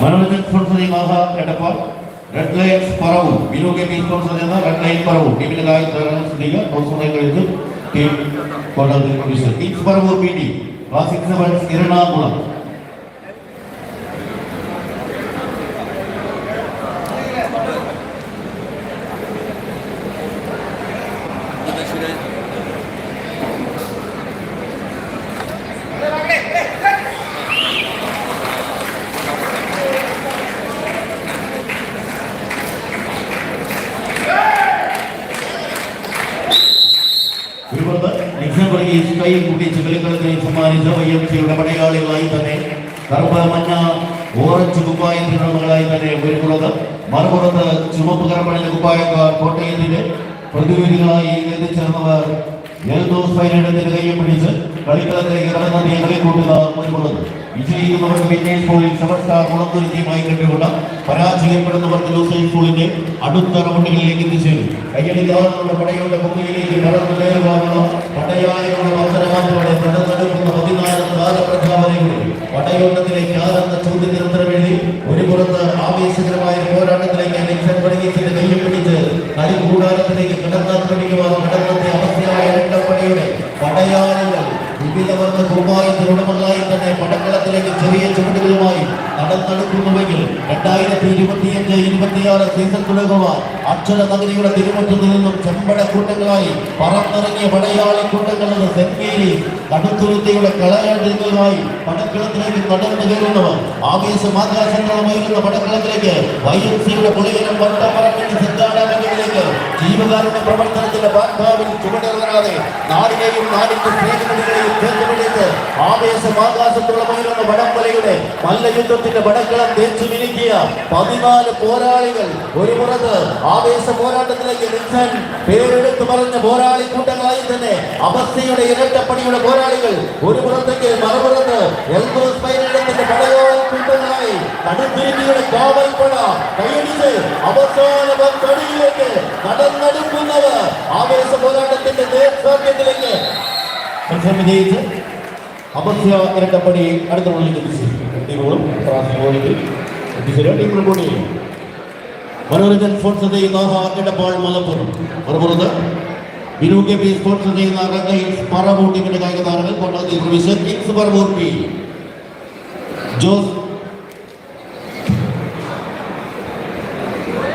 Manoranjan sponsor ചെയ്യുന്ന Edappal red lions പറവും Vinu K P sponsor ചെയ്യുന്ന റെഡ് ലൈൻ പറവും ടീമിന്റെ കാര്യം ശ്രദ്ധിക്കുക ടോസ് കഴിഞ്ഞ് team കൊണ്ടുവന്നിരിക്കുന്ന teams Paravur P D classic sevens Ernakulam ഇവിടുന്ന് നിഖിൽ വർഗീസ് കൈയിൽ കൂട്ടി ചികളിക്കളത്തിൽ സമ്മാനിച്ച വൈ എം സിയുടെ പടയാളികളായി തന്നെ കറുപ്പ് മഞ്ഞ ഓറഞ്ച് കുപ്പായം തിരുമകളായി തന്നെ ഒരുക്കുന്നത് മറുപുറത്ത് ചുമപ്പ് കറപ്പണിന്റെ കുപ്പായക്കാർ കോട്ടയത്തിന്റെ പ്രതിനിധികളായി എത്തിച്ചേർന്നവർ എൽദോസ് ഫൈനലിന്റെ കൈയും പിടിച്ച് കളിക്കളത്തിലേക്ക് കടന്നു കളി കൂട്ടുക ഒരുക്കുന്നത് വിജയിക്കുന്നവർക്ക് വിജയ് സ്കൂളിൽ കുളത്തൂർ ടീമായി കണ്ടുകൊണ്ട് പരാജയപ്പെടുന്നവർക്ക് ലൂസൈ സ്കൂളിന്റെ അടുത്ത റൗണ്ടുകളിലേക്ക് എത്തിച്ചേരും. കയ്യടിക്കാവുന്ന പടയുടെ ഭൂമിയിലേക്ക് കടന്നു കയറുവാനുള്ള നടന്നെടുക്കുന്ന പതിനാല് താരപ്രഖ്യാപനങ്ങളിൽ പടയോട്ടത്തിലേക്ക് ആരെന്ന ചോദ്യത്തിന് ഉത്തരമെഴുതി ഒരു പുറത്ത് ആവേശകരമായ പോരാട്ടത്തിലേക്ക് ലക്ഷ്യം പഠിച്ചിട്ട് കയ്യും പിടിച്ച് കളി കൂടാരത്തിലേക്ക് കടന്നാക്രമിക്കുവാൻ കടന്നത്തെ അവസ്ഥയായ രണ്ടപ്പണിയുടെ പടയാളികൾ വിവിധ വർഗ കുപ്പായത്തിനുടമകളായി തന്നെ പടക്കളത്തിലേക്ക് ചെറിയ ചുവടുകളുമായി നടന്നെടുക്കുന്നുവെങ്കിൽ രണ്ടായിരത്തി ഇരുപത്തിയഞ്ച് ഇരുപത്തിയാറ് സീസൺ തുടങ്ങുവാൻ അക്ഷര നഗരിയുടെ തിരുമുറ്റത്തിൽ നിന്നും ചെമ്പട കൂട്ടങ്ങളായി പറന്നിറങ്ങിയ പടയാളി കൂട്ടങ്ങളുടെ സെങ്കേരി കടുത്തുരുത്തിയുടെ കളയാടുകളുമായി പടക്കളത്തിലേക്ക് നടന്നു കയറുന്നവർ. ആവേശം ആകാശങ്ങളുമായിരുന്ന പടക്കളത്തിലേക്ക് വൈ എം സിയുടെ പുളിയനും വട്ടപ്പറമ്പിന്റെ സിദ്ധാടകങ്ങളിലേക്ക് ജീവകാരുടെ പ്രവർത്തനത്തിന്റെ ബാഗ്ദാവിൽ ചുവടേറാതെ നാടിനെയും നാടിന്റെ സ്നേഹങ്ങളിലെയും ചേർത്തുപിടിച്ച് ആവേശം ആകാശത്തുള്ളമായിരുന്ന വടംവലയുടെ മല്ലയുദ്ധത്തിന്റെ വടക്കളം തേച്ചു മിനുക്കിയ പതിനാല് പോരാളികൾ ഒരു പുറത്ത് ആവേശ പോരാട്ടത്തിലേക്ക് നിൽക്കാൻ പേരെടുത്ത് പറഞ്ഞ പോരാളി കൂട്ടങ്ങളായി തന്നെ അവസ്ഥയുടെ ഇരട്ടപ്പണിയുടെ പോരാളികൾ ഒരു പുറത്തേക്ക് മറുപുറത്ത് എൽദോസ് പൈരടത്തിന്റെ പടയോളം കൂട്ടങ്ങളായി കടുത്തിരിയുടെ കാവൽപ്പട കൈയടിച്ച് അവസാന പത്തടിയിലേക്ക് നടന്നെടുക്കുന്നവർ ആവേശ പോരാട്ടത്തിന്റെ നേർസാധ്യത്തിലേക്ക് മത്സരം വിജയിച്ച് അപസ്യ ഇരട്ടപ്പടി അടുത്ത റോളിലേക്ക് ടീമുകളും റോളിൽ എത്തിച്ചേരുക ടീം റിപ്പോർട്ട് ചെയ്യും മനോരഞ്ജൻ സ്പോൺസർ ചെയ്യുന്ന എടപ്പാൾ മലപ്പുറം. മറുപുറത്ത് വിനു കെ പി സ്പോൺസർ ചെയ്യുന്ന റെഡ് പറവൂർ കായിക താരങ്ങൾ പി ജോസ്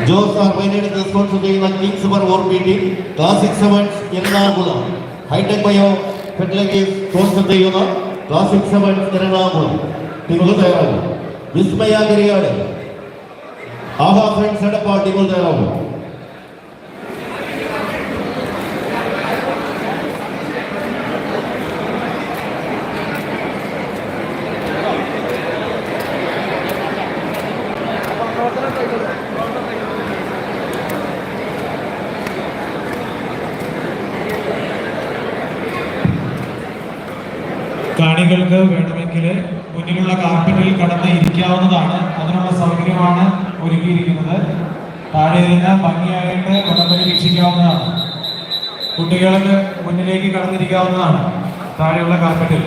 ജോസ് ആർ പൈനയുടെ സ്പോൺസർ ചെയ്യുന്ന kings Paravur P team classic sevens Ernakulam. Hi-tech bio fertilizers sponsor ചെയ്യുന്ന ക്ലാസിക് സെവൻസ് എറണാകുളം. ടീമുകൾ തയ്യാറാകും. വിസ്മയ ഗരിയാട് ആഹാ ഫ്രണ്ട്സ് എടപ്പാൾ ടീമുകൾ തയ്യാറാകും. കാണികൾക്ക് വേണമെങ്കിൽ മുന്നിലുള്ള കാർപ്പറ്റിൽ കടന്ന് ഇരിക്കാവുന്നതാണ്. അതിനുള്ള സൗകര്യമാണ് ഒരുക്കിയിരിക്കുന്നത്. താഴെ നിന്ന് ഭംഗിയായിട്ട് വടംവലി വീക്ഷിക്കാവുന്നതാണ് കുട്ടികൾക്ക് മുന്നിലേക്ക് കടന്നിരിക്കാവുന്നതാണ് താഴെയുള്ള കാർപ്പറ്റിൽ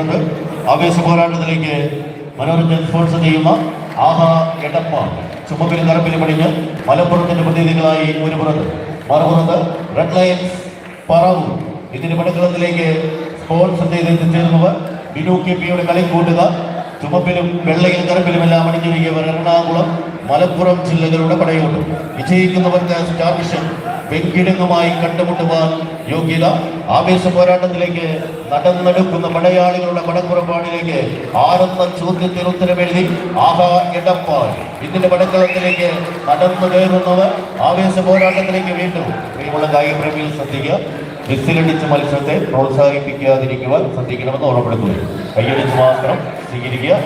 ഒരു ആവേശ പോരാട്ടത്തിലേക്ക് മനോരഞ്ജൻ സ്പോർട്സ് ചെയ്യുന്ന ആഹാ എടപ്പ. ചുമപ്പിൽ നിറപ്പിൽ പണിഞ്ഞ് മലപ്പുറത്തിന്റെ പ്രതിനിധികളായി ഒരു പുറത്ത് മറുപുറത്ത് റെഡ് ലൈൻസ് പറവു. ഇതിന്റെ പടക്കളത്തിലേക്ക് സ്പോർട്സ് ചെയ്ത് എത്തിച്ചേർന്നവർ ബിനു കെ പിയുടെ കളി കൂട്ടുക. ചുമപ്പിലും വെള്ളയിൽ കറുപ്പിലുമെല്ലാം അണിഞ്ഞൊരുങ്ങിയവർ എറണാകുളം മലപ്പുറം ജില്ലകളുടെ പടയുണ്ട് വിജയിക്കുന്നവർക്ക് സ്റ്റാർ മിഷൻ വെങ്കിടങ്ങുമായി കണ്ടുമുട്ടുവാൻ യോഗ്യത ആവേശ പോരാട്ടത്തിലേക്ക് നടന്നെടുക്കുന്ന പടയാളികളുടെ മടക്കുറപ്പാടിലേക്ക് ആരെന്ന ചോദ്യത്തിന് ഉത്തരമെഴുതി ആഹാ എടപ്പാൾ. ഇതിന്റെ പടക്കളത്തിലേക്ക് നടന്നു കയറുന്നവർ ആവേശ പോരാട്ടത്തിലേക്ക് വീണ്ടും പ്രിയമുള്ള കായിക പ്രേമികൾ ശ്രദ്ധിക്കുക. മിസ്സിലടിച്ച് മത്സരത്തെ പ്രോത്സാഹിപ്പിക്കാതിരിക്കുവാൻ ശ്രദ്ധിക്കണമെന്ന് ഓർമ്മപ്പെടുത്തുന്നു. കയ്യടിച്ച് മാത്രം സ്വീകരിക്കുക.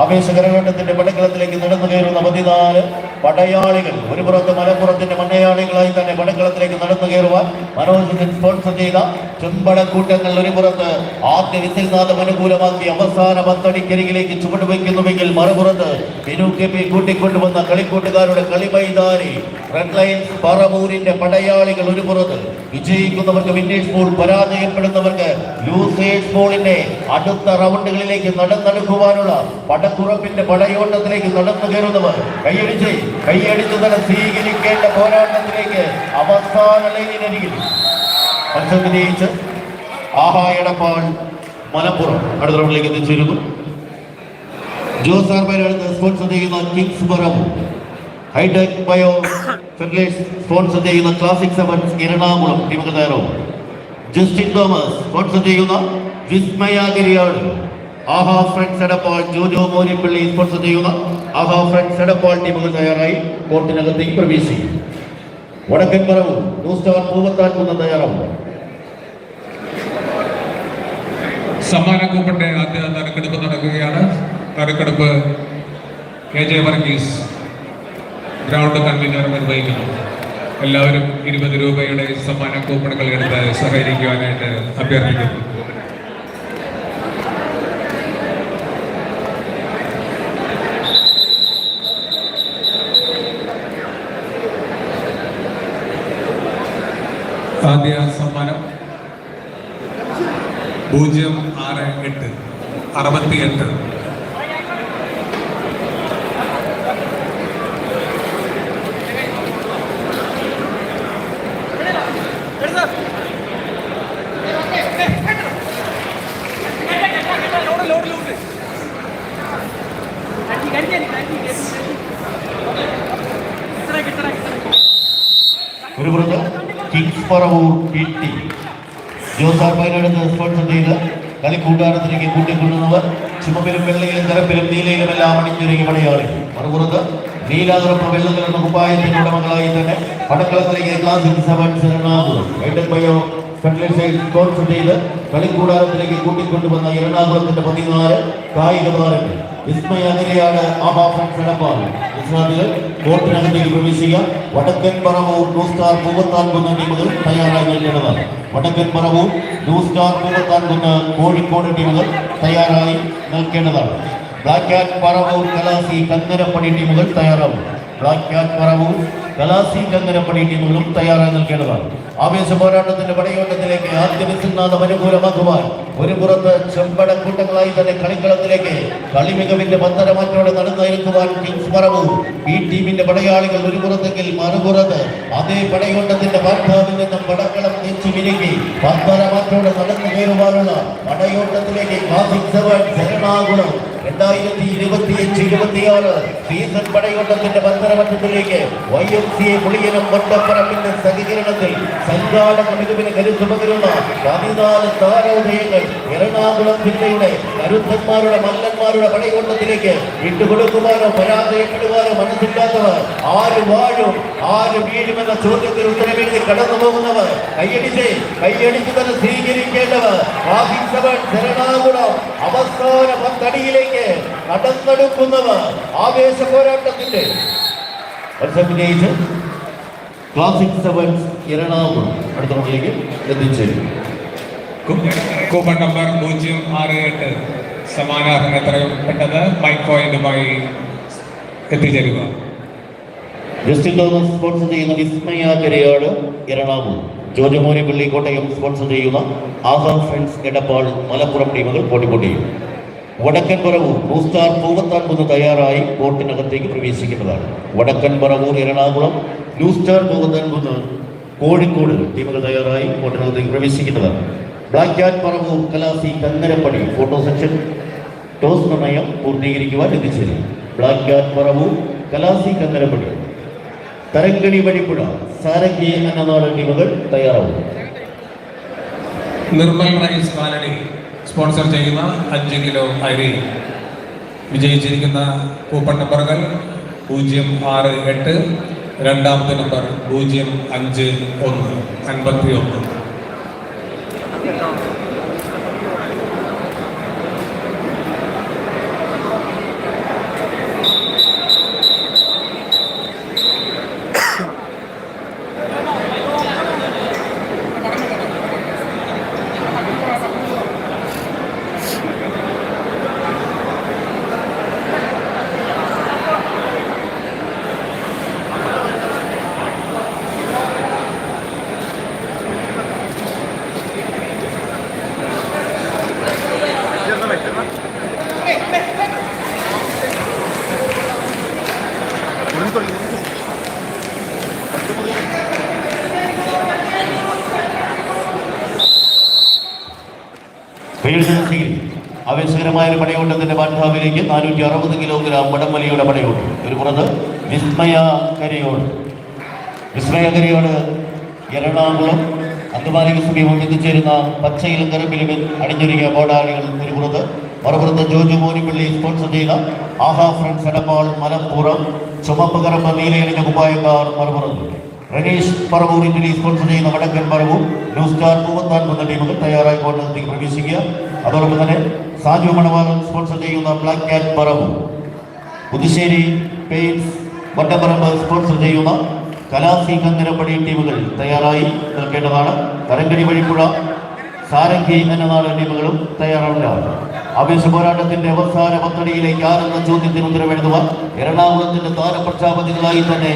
ആവേശകരഘട്ടത്തിന്റെ പടക്കളത്തിലേക്ക് നടന്നു കയറുന്ന പതിനാല് പടയാളികൾ. ഒരു പുറത്ത് മലപ്പുറത്തിന്റെ മണ്ണയാളികളായി തന്നെ പടക്കളത്തിലേക്ക് നടന്നു കയറുവാൻ മനോജ് സ്പോൺസർ ചെയ്ത ചെമ്പടക്കൂട്ടങ്ങൾ ഒരു പുറത്ത്. ആദ്യ വിസിൽനാഥം അനുകൂലമാക്കി അവസാന പത്തടിക്കരികിലേക്ക് ചുവട് വയ്ക്കുന്നുവെങ്കിൽ മറുപുറത്ത് ബിനു കെ പി കൂട്ടിക്കൊണ്ടുവന്ന കളിക്കൂട്ടുകാരുടെ കളിമൈതാനി. റെഡ് ലൈൻസ് പറമൂരിന്റെ പടയാളികൾ ഒരു പുറത്ത്. വിജയിക്കുന്നവർക്ക് വിന്നേഴ്സ് ബോൾ പരാജയപ്പെടുന്നവർക്ക് ലൂസേഴ്സ് ബോളിന്റെ അടുത്ത റൗണ്ടുകളിലേക്ക് നടന്നെടുക്കുവാനുള്ള പടക്കുറപ്പിന്റെ പടയോട്ടത്തിലേക്ക് നടന്നു കയറുന്നവർ കൈയടിച്ച് കൈയടിച്ച് തന്നെ സ്വീകരിക്കേണ്ട പോരാട്ടത്തിലേക്ക് അവസാന ലൈനിനരികിൽ മത്സരം വിജയിച്ച് ആഹാ എടപ്പാൾ മലപ്പുറം അടുത്ത റൗണ്ടിലേക്ക് എത്തിച്ചേരുന്നു. ജോസ് ആർബൈനാണ് സ്പോൺസർ ചെയ്യുന്ന kings Paravur hi-tech bio federation sponsor ചെയ്യുന്ന ക്ലാസിക് സെവൻസ് എറണാകുളം ടീമുകൾ ജസ്റ്റിൻ തോമസ് സ്പോൺസർ ചെയ്യുന്ന വിസ്മയാഗിരിയാണ്. ആഹാ ഫ്രണ്ട്സ് എടപ്പാൾ ജോജോ മോരിപ്പള്ളി സ്പോൺസർ ചെയ്യുന്ന ആഹാ ഫ്രണ്ട്സ് എടപ്പാൾ ടീമുകൾ തയ്യാറായി. കോർട്ടിനകത്തേക്ക് പ്രവേശിക്കും വടക്കൻ പറവ് ന്യൂസ് സ്റ്റാർ പൂവത്താൻ കുന്നം തയ്യാറാവും സമ്മാന കൂപ്പന്റെ ആദ്യ നറുക്കെടുപ്പ് നടക്കുകയാണ്. നറുക്കെടുപ്പ് K J Varghese ground convener നിർവഹിക്കുന്നു. എല്ലാവരും ഇരുപത് രൂപയുടെ സമ്മാന കൂപ്പണുകൾ എടുത്ത് സഹകരിക്കുവാനായിട്ട് അഭ്യർത്ഥിക്കുന്നു. ആദ്യ സമ്മാനം. പൂജ്യം ആറ് എട്ട്. അറുപത്തി എട്ട് ഒരു പുറത്ത് കിങ്സ് പറവൂർ പി ടി ജോസാർ പൈനടുത്ത് സ്പോൺസർ ചെയ്ത് കളിക്കൂട്ടാരത്തിലേക്ക് കൂട്ടിക്കൊള്ളുന്നവർ ചുമപ്പിലും വെള്ളയിലും കരപ്പിലും നീലയിലും എല്ലാം അണിഞ്ഞൊരുങ്ങി പണിയാളി. മറുപുറത്ത് നീലാതിരപ്പ് വെള്ളത്തിലുള്ള കുപ്പായത്തിന്റെ ഉടമകളായി തന്നെ പടക്കളത്തിലേക്ക് ക്ലാസിക് ചെയ്ത് കളിക്കൂടാരത്തിലേക്ക് കൂട്ടിക്കൊണ്ടുവന്ന എറണാകുളത്തിന്റെ പതിനാല് കായിക താരങ്ങൾ വിസ്മയ അനിലയാണ് ആഹാ ഫ്രണ്ട്സ് എടപ്പാൾ വിശ്രാന്തികൾ കോർട്ടിനകത്തേക്ക് പ്രവേശിക്കുക. വടക്കൻ പറവൂർ ന്യൂ സ്റ്റാർ പൂവത്താൻകുന്ന് ടീമുകൾ തയ്യാറായി നിൽക്കേണ്ടതാണ് വടക്കൻ പറവൂർ ന്യൂ സ്റ്റാർ പൂവത്താൻകുന്ന് കോഴിക്കോട് ടീമുകൾ തയ്യാറായി നിൽക്കേണ്ടതാണ്. ബ്ലാക്ക് ക്യാറ്റ് പറവൂർ കലാസി കന്നരപ്പണി ടീമുകൾ തയ്യാറാവും ബ്ലാക്ക് ക്യാറ്റ് പറവൂർ കലാസി കന്നരപ്പടി ടീമുകളും തയ്യാറായി നിൽക്കേണ്ടതാണ്. ആവേശ പോരാട്ടത്തിന്റെ പടയോട്ടത്തിലേക്ക് ആദ്യ അനുകൂലമാക്കുവാൻ ഒരു പുറത്ത് ചെമ്പടക്കൂട്ടങ്ങളായി തന്നെ കളിക്കളത്തിലേക്ക് കളി മികവിന്റെ പത്തരമാറ്റോടെ നടന്നേൽക്കുവാൻ കിങ്സ് പറവു ഈ ടീമിന്റെ പടയാളികൾ ഒരു പുറത്തെങ്കിൽ മറുപുറത്ത് അതേ പടയോട്ടത്തിന്റെ വാർത്താവിൽ നിന്നും പടക്കളം തെച്ചു വിരുങ്ങി പത്തരമാറ്റോടെ നടന്നു കയറുവാനുള്ള പടയോട്ടത്തിലേക്ക് എറണാകുളം രണ്ടായിരത്തി ഇരുപത്തിയഞ്ച് ഇരുപത്തിയാറ് സീസൺ പടയോട്ടത്തിന്റെ പത്തരമറ്റത്തിലേക്ക് വൈ പുളിയനം വട്ടപ്പറമ്പിന്റെ സഹകരണത്തിൽ സംഘാടക മികവിന് കരുത്തുപകരുന്ന പതിനാല് താരോദയങ്ങൾ എറണാകുളം ജില്ലയുടെ കരുത്തന്മാരുടെ മല്ലന്മാരുടെ പടയോട്ടത്തിലേക്ക് വിട്ടുകൊടുക്കുവാനോ പരാജയപ്പെടുവാനോ മനസ്സില്ലാത്തവർ ആര് വാഴും ആര് വീഴുമെന്ന ചോദ്യത്തിൽ ഉത്തരവേണ്ടി കടന്നു പോകുന്നവർ കൈയടിച്ച് കൈയടിച്ച് തന്നെ സ്വീകരിക്കേണ്ടവർ എറണാകുളം അവസാന പത്തടിയിലേക്ക് കടന്നെടുക്കുന്നവർ ആവേശ പോരാട്ടത്തിന്റെ വിജയിച്ച് ക്ലാസിക് സെവൻസ് എറണാകുളം അടുത്ത റൗണ്ടിലേക്ക് എത്തിച്ചേരും. കൂപ്പൺ നമ്പർ പൂജ്യം ആറ് എട്ട്. സമാനാർഹം എത്രയും പെട്ടെന്ന് മൈക്ക് പോയിന്റുമായി എത്തിച്ചേരുക. ജസ്റ്റിൻ തോമസ് സ്പോൺസർ ചെയ്യുന്ന വിസ്മയ കരയാട് എറണാകുളം ജോജമോനി പള്ളി കോട്ടയം സ്പോൺസർ ചെയ്യുന്ന ആസാം ഫ്രണ്ട്സ് എടപ്പാൾ മലപ്പുറം ടീമുകൾ പോട്ടിപ്പോട്ടിയും വടക്കൻ പറവൂർ മൂസ്താർ പൂവത്താൻ കുന്ന് തയ്യാറായി കോർട്ടിനകത്തേക്ക് പ്രവേശിക്കുന്നതാണ്. വടക്കൻ പറവൂർ എറണാകുളം ന്യൂസ്റ്റാർ പൂവത്താൻ കുന്ന് കോഴിക്കോട് ടീമുകൾ തയ്യാറായി കോർട്ടിനകത്തേക്ക് പ്രവേശിക്കുന്നതാണ്. Black cat Paravur Kalasi Kangarappady photo section toss നിർണയം പൂർത്തീകരിക്കുവാൻ എത്തിച്ചേരും ബ്ലാക്ക് ക്യാറ്റ് പറവൂർ കലാസി കന്നരപ്പടി. തരങ്കണി വഴിപ്പുഴ സാരംഗി എന്ന അന്നനാട് ടീമുകൾ തയ്യാറാവും നിർമ്മൽ റൈസ് കാലണി സ്പോൺസർ ചെയ്യുന്ന അഞ്ച് കിലോ അരി വിജയിച്ചിരിക്കുന്ന കൂപ്പൺ നമ്പറുകൾ പൂജ്യം ആറ് എട്ട് രണ്ടാമത്തെ നമ്പർ പൂജ്യം അഞ്ച് ഒന്ന് അൻപത്തി ഒന്ന് ആവേശകരമായ ഒരു പടയോട്ടത്തിന്റെ ബാൻധാവിലേക്ക് നാനൂറ്റി അറുപത് കിലോഗ്രാം വടംവലിയുടെ പടയോട്ടം ഒരു പുറത്ത് വിസ്മയ കരയോട്. വിസ്മയ കരയോട് എറണാകുളം അങ്കമാലിക്ക് സമീപം എത്തിച്ചേരുന്ന പച്ചയിലും കരമ്പിലും അണിഞ്ഞൊരുങ്ങിയ പോരാളികൾ ഒരു പുറത്ത് മറുപുറത്ത് ജോജു മോനിപ്പള്ളി സ്പോൺസർ ചെയ്ത ആഹാ ഫ്രണ്ട്സ് എടപ്പാൾ മലപ്പുറം ചുമപ്പ് കറമ്പ നീലയണിഞ്ഞ കുപ്പായക്കാർ മറുപുറത്ത്. റനീഷ് പറവൂർ ഇന്ത്യയിൽ സ്പോൺസർ ചെയ്യുന്ന വടക്കൻ പറവൂർ ന്യൂ സ്റ്റാർ മൂവത്താൻ വന്ന ടീമുകൾ തയ്യാറായി കോട്ടയത്തേക്ക് പ്രവേശിക്കുക. അതോടൊപ്പം തന്നെ സാജു മണവാളൻ സ്പോൺസർ ചെയ്യുന്ന black cat Paravur Puthussery paints Vattapparambu sponsor ചെയ്യുന്ന കലാസി കങ്ങരപ്പടി ടീമുകൾ തയ്യാറായി നിൽക്കേണ്ടതാണ്. കരങ്കടി വഴിപ്പുഴ സാരംഗി എന്ന നാല് ടീമുകളും തയ്യാറാവില്ല ആവേശ പോരാട്ടത്തിന്റെ അവസാന പത്തടിയിലേക്ക് ആരെന്ന ചോദ്യത്തിന് ഉത്തരവെഴുതുവാൻ എറണാകുളത്തിന്റെ താരപ്രഖ്യാപതികളായി തന്നെ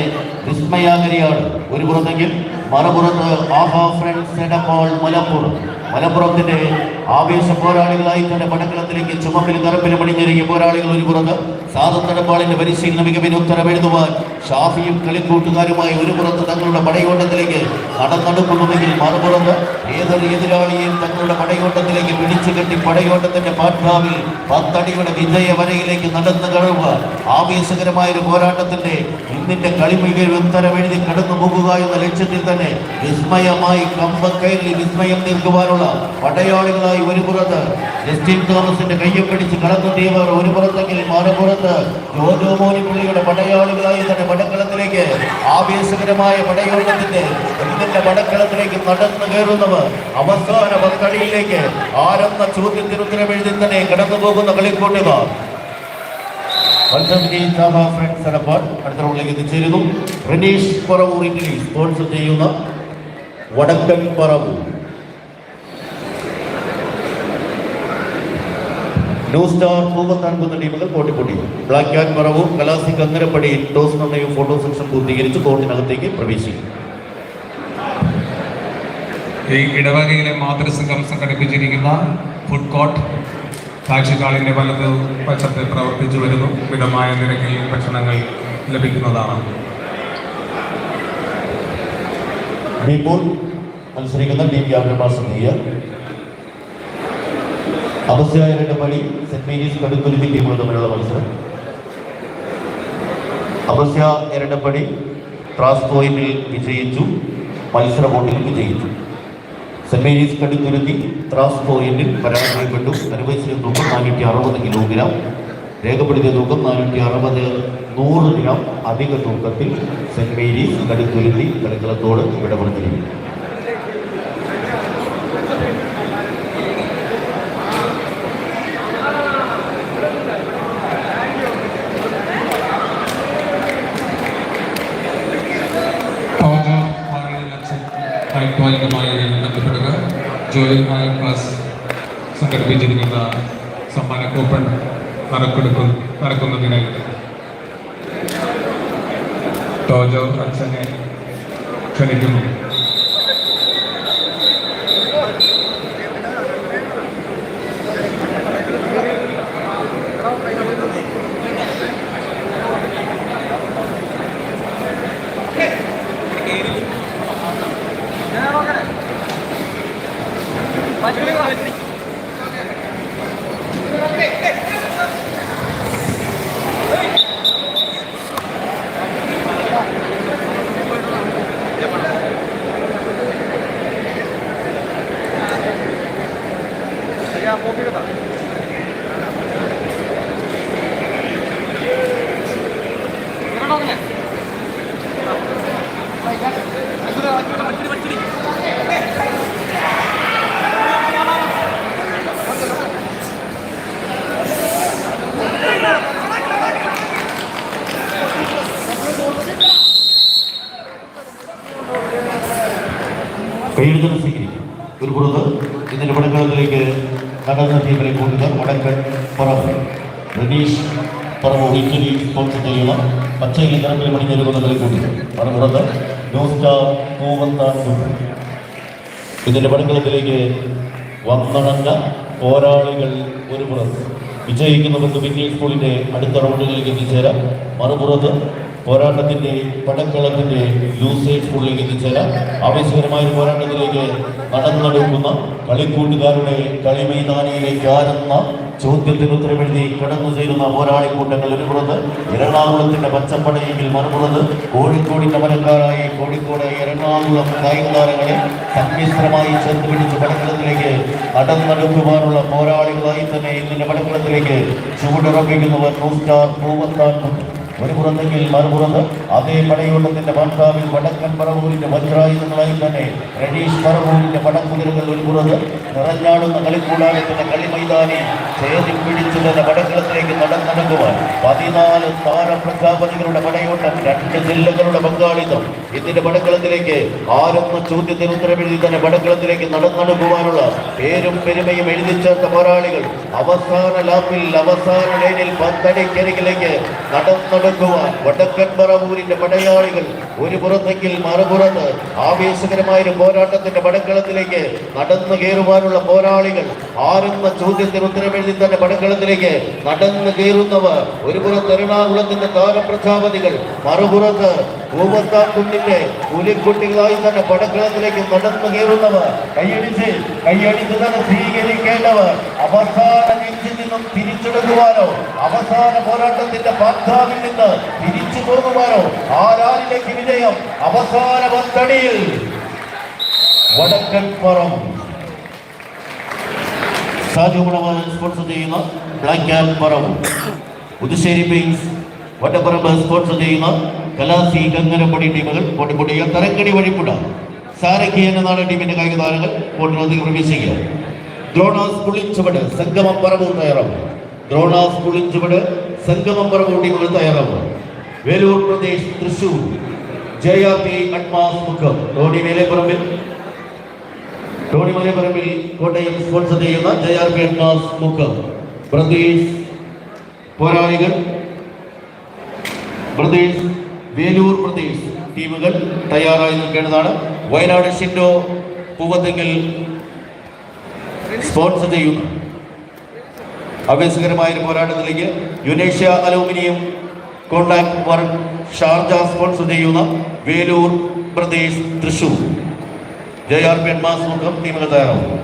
വിസ്മയാകരിയാണ് ഒരു പുറത്തെങ്കിൽ മറുപുറത്ത് ആഹാ ഫ്രണ്ട്സ് മലപ്പുറം. മലപ്പുറത്തിന്റെ ആവേശ പോരാളികളായി തന്റെ പടക്കളത്തിലേക്ക് ചുമപ്പിലും കറുപ്പിലും അണിഞ്ഞൊരുങ്ങിയ പോരാളികൾ ഒരു പുറത്ത് സാധനപ്പാളിന്റെ പരിശീലന മികവിന് ഉത്തരവെഴുതുവാൻ ഷാഫിയും കളിക്കൂട്ടുകാരുമായി ഒരു പുറത്ത് തങ്ങളുടെ പടയോട്ടത്തിലേക്ക് നടന്നെടുക്കുന്നുവെങ്കിൽ മറുപുറത്ത് ഏതൊരു എതിരാളിയെയും തങ്ങളുടെ പടയോട്ടത്തിലേക്ക് പിടിച്ചു കെട്ടി പടയോട്ടത്തിന്റെ പാഠാവിൽ പത്തടിയുടെ വിജയ വരയിലേക്ക് നടന്നു കഴിവ് ആവേശകരമായ ഒരു പോരാട്ടത്തിന്റെ ഇന്നിന്റെ കളിമികയിൽ ഉത്തരവെഴുതി കടന്നു പോകുക എന്ന ലക്ഷ്യത്തിൽ തന്നെ വിസ്മയമായി കമ്പക്കയറിൽ വിസ്മയം തീർക്കുവാനുള്ള പടയാളികളായി ഒരു പുറത്ത്. ജസ്റ്റിൻ തോമസിന്റെ കയ്യെ പിടിച്ച് കടന്നുതീവർ ഒരു പുറത്തെങ്കിൽ മറുപുറത്ത് ജോജോ മോനിപ്പള്ളിയുടെ പടയാളികളായി തന്നെ പടക്കളത്തിലേക്ക് ആവേശകരമായ പടയോട്ടത്തിന്റെ ഇതിന്റെ പടക്കളത്തിലേക്ക് നടന്നു കയറുന്നവർ അവസാന പത്തടിയിലേക്ക് ആരെന്ന ചോദ്യത്തിന് ഉത്തരവെഴുതി തന്നെ കടന്നു പോകുന്ന കളിക്കൂട്ടുകാർ മത്സരം friends Rineesh Paravur English sponsor ചെയ്യുന്ന വടക്കൻ പറവൂർ. ന്യൂ സ്റ്റാർ പൂവത്താൻകുന്ന ടീമുകൾ പോട്ടിപ്പൊട്ടി. ബ്ലാക്ക് ക്യാറ്റ് മറവും കലാസി കങ്ങരപ്പടി ടോസ് നിർണയം ഫോട്ടോ സെക്ഷൻ പൂർത്തീകരിച്ച് കോർട്ടിനകത്തേക്ക് പ്രവേശിക്കും ഈ ഇടവകയിലെ മാതൃസംഘം സംഘടിപ്പിച്ചിരിക്കുന്ന ഫുഡ് കോർട്ട് കാഴ്ചക്കാളിന്റെ വലത് വശത്ത് പ്രവർത്തിച്ചു വരുന്നു. മിതമായ നിരക്കിൽ ഭക്ഷണങ്ങൾ ലഭിക്കുന്നതാണ്. മത്സരിക്കുന്ന ടീം ക്യാപ്റ്റന്മാർ ശ്രദ്ധിക്കുക പണി സെന്റ് മേരീസ് കടുക്കുരുതി ടീമുകൾ തമ്മിലുള്ള മത്സരം. അവസ്ഥ ഇരട്ടപ്പടി ക്രാസ് പോയിന്റിൽ വിജയിച്ചു മത്സര ബോട്ടിൽ വിജയിച്ചു. സെന്റ് മേരീസ് കടുത്തുരുത്തി ത്രാസ് പോയിന്റിൽ പരാജയപ്പെട്ടു. അനുവദിച്ച തൂക്കം നാനൂറ്റി അറുപത് കിലോഗ്രാം. രേഖപ്പെടുത്തിയ തൂക്കം നാനൂറ്റി അറുപത് നൂറ് ഗ്രാം. അധിക തൂക്കത്തിൽ സെന്റ് മേരീസ് കടുത്തുരുത്തി കളിക്കളത്തോട് ഇവിടെ ടോജോ വൈദ്യുതമായി ബന്ധപ്പെടുക ജോലി ക്ലാസ് സംഘടിപ്പിച്ചിരിക്കുന്ന സമ്മാന കൂപ്പൺ നറുക്കെടുക്കും നടക്കുന്നതിനായി ടോജോ അച്ഛനെ ക്ഷണിക്കുന്നു പേഴുതൽ സ്വീകരിക്കും ഒരു പുറത്ത് ഇതിന്റെ പടക്കളത്തിലേക്ക് നടന്ന ടീമിലെ കൂട്ടുകാർ വടക്കൻ പറവ് റനീഷ് പറവൂർ ഇറ്റലി സ്പോൺസർ ചെയ്യുന്ന പച്ചയിലും കറമ്പിലും അണിഞ്ഞൊരുക്കുന്ന കളിക്കൂട്ടുകാർ മറുപുറത്ത് ന്യൂ സ്റ്റാർ പൂവന്താൻ ഇതിന്റെ പടക്കളത്തിലേക്ക് വന്നണങ്ങ പോരാളികൾ ഒരു പുറത്ത്. വിജയിക്കുന്നവർക്ക് പിന്നീട് സ്കൂളിന്റെ അടുത്ത റൗണ്ടിലേക്ക് എത്തിച്ചേരാം. മറുപുറത്ത് പോരാട്ടത്തിന്റെ പടക്കളത്തിന്റെ ലൂസേജ് സ്കൂളിലേക്ക് ചില ആവേശകരമായ പോരാട്ടത്തിലേക്ക് നടന്നെടുക്കുന്ന കളിക്കൂട്ടുകാരുടെ കളിമൈതാനിയിലേക്ക് ആരുന്ന ചോദ്യത്തിന് ഉത്തരമെഴുതി കടന്നു ചേരുന്ന പോരാളി കൂട്ടങ്ങൾ ഒരു പുറത്ത് എറണാകുളത്തിന്റെ പച്ചപ്പടയെങ്കിൽ മറുപുറത്ത് കോഴിക്കോടിന്റെ മരക്കാരായി കോഴിക്കോട് എറണാകുളം കായിക താരങ്ങളെ സമ്മിശ്രമായി ചേർത്ത് പിടിച്ച് പടക്കളത്തിലേക്ക് നടന്നെടുക്കുവാനുള്ള പോരാളികളായി തന്നെ ഇതിന്റെ പടക്കളത്തിലേക്ക് ചുവടുറപ്പിക്കുന്നവർ ടൂ സ്റ്റാർ പൂവത്താൻ ഒരു പുറത്തെങ്കിൽ മറുപുറത്ത് അതേ പടയോട്ടത്തിന്റെ ഭർത്താവിൽ വടക്കൻ പറവൂരിന്റെ വജ്രായുധങ്ങളായി തന്നെ രജീഷ് പറവൂരിന്റെ പടക്കുതിരകൾ ഒരു പുറത്ത് നിറഞ്ഞാടുന്ന കളിക്കൂടാരത്തിന്റെ കളിമൈതാനി ചേരി പിടിച്ചു തന്നെ പടക്കളത്തിലേക്ക് നടന്നടങ്ങുവാൻ പതിനാല് താരപ്രഖ്യാപനങ്ങളുടെ പടയോട്ടം രണ്ട് ജില്ലകളുടെ പങ്കാളിത്തം. ഇതിന്റെ പടക്കളത്തിലേക്ക് ആരെന്ന ചോദ്യത്തിന് ഉത്തരമെഴുതി തന്നെ പടക്കളത്തിലേക്ക് നടന്നടങ്ങുവാനുള്ള പേരും പെരുമയും എഴുതി ചേർത്ത പോരാളികൾ അവസാന ലാപ്പിൽ അവസാന ലൈനിൽ പത്തടിക്കരികിലേക്ക് നടന്നെടുക്കുവാൻ വടക്കൻ പറവൂരിന്റെ പടയാളികൾ ഒരു പുറത്തെങ്കിൽ മറുപുറത്ത് ആവേശകരമായ ഒരു പോരാട്ടത്തിന്റെ പടക്കളത്തിലേക്ക് നടന്നു കയറുവാനുള്ള പോരാളികൾ ആരെന്ന ചോദ്യത്തിന് ഉത്തരമെഴുതി തന്നെ പടക്കളത്തിലേക്ക് നടന്നു കയറുന്നവർ. ഒരു പുറത്ത് എറണാകുളത്തിന്റെ താരപ്രജാപതികൾ മറുപുറത്ത് ഭൂമത്താക്കുണ്ടിന്റെ പുലിക്കുട്ടികളായി തന്നെ പടക്കളത്തിലേക്ക് നടന്നു കയറുന്നവർ കൈയടിച്ച് കൈയടിച്ച് തന്നെ സ്വീകരിക്കേണ്ടവർ അവസാന നിന്നും തിരിച്ചെടുക്കുവാനോ അവസാന പോരാട്ടത്തിന്റെ പാക്താവിൽ നിന്ന് തിരിച്ചു പോകുവാനോ ആരാരിലേക്ക് വിജയം? അവസാന പത്തടിയിൽ വടക്കൻ പുറം. സാജു ഗുണവാൻ സ്പോൺസർ ചെയ്യുന്ന ബ്ലാക്ക് ആൻഡ് പറവും പുതുശ്ശേരി ബീൻസ് വട്ടപ്പുറം സ്പോൺസർ ചെയ്യുന്ന കലാസി കങ്ങരപ്പൊടി ടീമുകൾ പൊടിപൊടികൾ തരക്കടി വഴിപ്പുഴ സാരക്കി എന്ന നാട് ടീമിന്റെ കായിക താരങ്ങൾ കോട്ടിനകത്തേക്ക് പ്രവേശിക്കുക ദ്രോണാസ് പുളിച്ചുവട് സംഗമം പറവൂർ തയ്യാറാവും. ദ്രോണാസ് പുളിച്ചുവട് സംഗമം പറവൂർ ടീമുകൾ തയ്യാറാവും. വേലൂർ പ്രദേശ് തൃശൂർ. ജയ പി അഡ്മാസ് മുഖം. ടോണി മേലെപ്പറമ്പിൽ. ടോണി മലയപ്പറമ്പിൽ കോട്ടയം സ്പോൺസർ ചെയ്യുന്ന ജയ പി അഡ്മാസ് മുഖം. പ്രദേശ് പോരാളികൾ. പ്രദേശ് വേലൂർ പ്രദേശ് ടീമുകൾ തയ്യാറായി നിൽക്കേണ്ടതാണ്. വയനാട് ഷിൻഡോ പൂവത്തെങ്കിൽ സ്പോൺസർ ചെയ്യുന്നു. ആവേശകരമായ ഒരു പോരാട്ടത്തിലേക്ക് യുനേഷ്യ aluminium contact work Sharjah sponsor ചെയ്യുന്ന Velur Pradesh Thrissur. J R P എൻമാസ് മുഖം ടീമുകൾ തയ്യാറാവും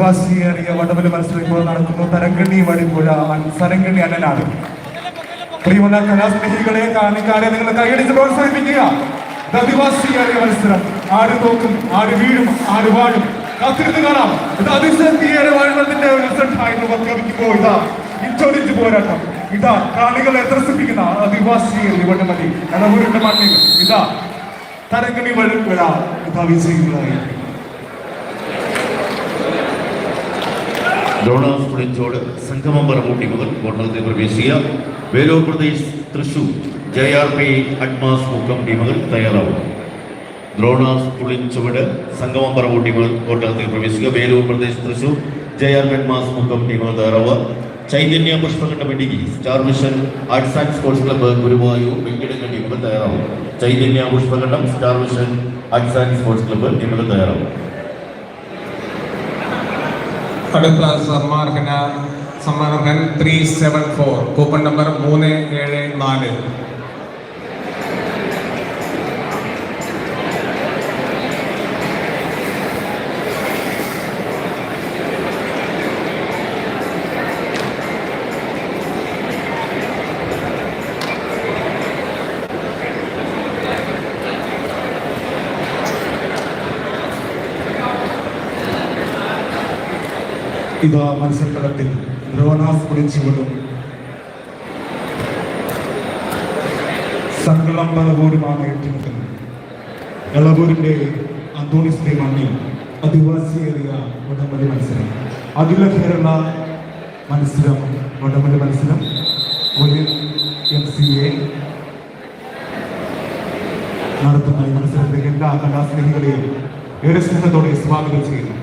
അതുവാസിയേറിയ വടവല മത്സരം ഇപ്പോൾ നടക്കുന്നു. തരങ്കണ്ണി വടിപ്പുഴ സരങ്കണ്ണി പ്രിയമുള്ള കലാസ്നേഹികളെ കാണിക്കാരെ നിങ്ങൾ കൈയടിച്ച് പ്രോത്സാഹിപ്പിക്കുക. ഇത് അതിവാസിയേറിയ മത്സരം. ആര് തോക്കും ആര് വീഴും ആര് വാഴും. കാത്തിരുന്ന് കാണാം. ഇത് റിസൾട്ട് റിസൾട്ടായിട്ട് പ്രഖ്യാപിക്കുമ്പോൾ ഇതാ ഇഞ്ചോടിഞ്ച് പോരാട്ടം. ഇതാ കാണികളെ ത്രസിപ്പിക്കുന്ന ആദിവാസിയേറിയ വടമതി എളവൂരിന്റെ മണ്ണിൽ. ഇതാ തരങ്കണി വഴിപ്പുഴ ഇതാ ഡോണാസ് പുളിച്ചോട് സംഗമം പറമൂട്ടി മുതൽ കോട്ടയത്തിൽ പ്രവേശിക്കുക. Velur Pradesh Thrissur J R P അഡ്മാസ് Mukkam ടീമുകൾ തയ്യാറാവും. ദ്രോണാസ് പുളിച്ചുവട് സംഗമം പറവൂട്ടി മുതൽ കോട്ടയത്തിൽ പ്രവേശിക്കുക. Velur Pradesh Thrissur J R P അഡ്മാസ് Mukkam ടീമുകൾ തയ്യാറാവുക. Chaitanya പുഷ്പകണ്ഠം Idukki star mission arts and sports club Guruvayur Venkitangu ടീമുകൾ തയ്യാറാവും. Chaitanya പുഷ്പകണ്ഠം star mission arts and sports club ടീമുകൾ തയ്യാറാവും. അടുത്ത സമ്മാർഹന സമ്മാർഹൻ three seven four coupon number മൂന്ന് ഏഴ് നാല്. ഇതാ മത്സരത്തിൽ ദ്രോണാസ് കുടിച്ചുകൊണ്ടും സങ്കളം പലപോരുമാണ് ഏറ്റുമുട്ടുന്നത് എളവൂരിന്റെ അന്തോണിസിന്റെ മണ്ണിൽ അധിവാസിയേറിയ വടമലി മത്സരം. അഖില കേരള മത്സരം വടമലി മത്സരം. ഒരു എം സി എ നടത്തുന്ന ഈ മത്സരത്തിലേക്ക് എല്ലാ കലാസ്നേഹികളെയും ഏറെ സ്നേഹത്തോടെ സ്വാഗതം ചെയ്യുന്നു.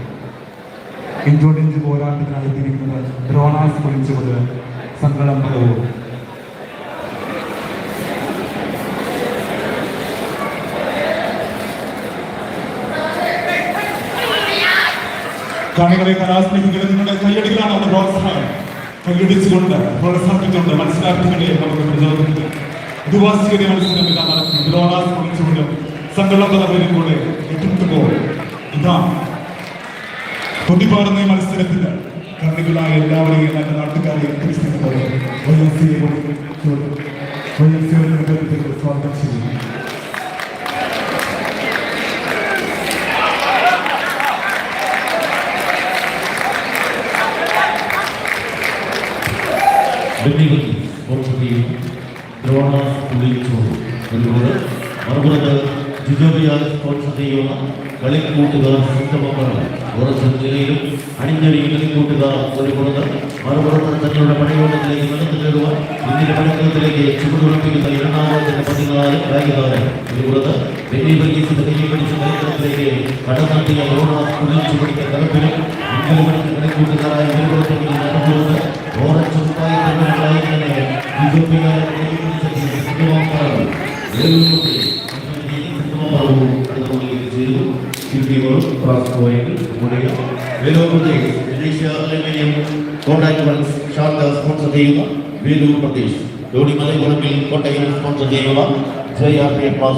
തിരിക്കുന്നത് ദ്രോണാസ് പൊളിച്ചുകൊണ്ട് സങ്കടം പലവും കാണികളെ കലാസ്നേഹികളെ നിങ്ങളുടെ കൈയടികളാണ് നമ്മുടെ പ്രോത്സാഹനം. കൈയടിച്ചുകൊണ്ട് പ്രോത്സാഹിപ്പിച്ചുകൊണ്ട് മത്സരാർത്ഥികളെ നമുക്ക് പ്രചോദിപ്പിക്കും. ദുവാസിയുടെ മത്സരം സങ്കടം പേരും കൂടെ ഏറ്റുമുട്ടുമ്പോൾ ഇതാ. കൊതിപാടുന്ന ഈ മത്സരത്തിന് കണ്ണികളായ എല്ലാവരെയും നല്ല നാട്ടുകാരെയും ക്രിസ്ത്യത്തോടെ സ്വാഗതം ചെയ്യുന്നു. ബെന്നിവലി പുറത്തുകയും ദ്രോണാസ് പുളിച്ചു ഒരുപോലെ മറുപുറത്ത് ജുജോബിയാൽ സ്പോൺസർ ചെയ്യുന്ന കളിക്കൂട്ടുകാർ സ്വന്തമക്കൾ ഉറച്ച നിലയിലും അണിഞ്ഞൊരു കളിക്കൂട്ടുകാർ ഒരു പുറത്ത്. മറുപുറത്ത് തങ്ങളുടെ പടയോട്ടത്തിലേക്ക് നടന്നു കയറുവാൻ ഇന്ത്യയുടെ പടക്കത്തിലേക്ക് ചുവടുറപ്പിക്കുന്ന എറണാകുളത്തിന്റെ പതിനാല് കായികതാരം ഒരു പുറത്ത് ബെന്നിവലി കൈയെ പിടിച്ച് കളിക്കളത്തിലേക്ക് കടന്നെത്തിയ ദ്രോണാസ് പുളിച്ചു പിടിച്ച തലപ്പിലും ഇന്ത്യയുടെ കളിക്കൂട്ടുകാരായ ഒരു പുറത്തേക്ക് നടന്നുകൊണ്ട് ഓറഞ്ച് മുട്ടായി തമ്മിലുണ്ടായി തന്നെ ഇഥോപ്യക്കാരെ സ്പോൺസർ ചെയ്യുക വേലൂർ പ്രദേശ് മലപ്പുറത്തിൽ കോട്ടയം സ്പോൺസർ ചെയ്യുക പി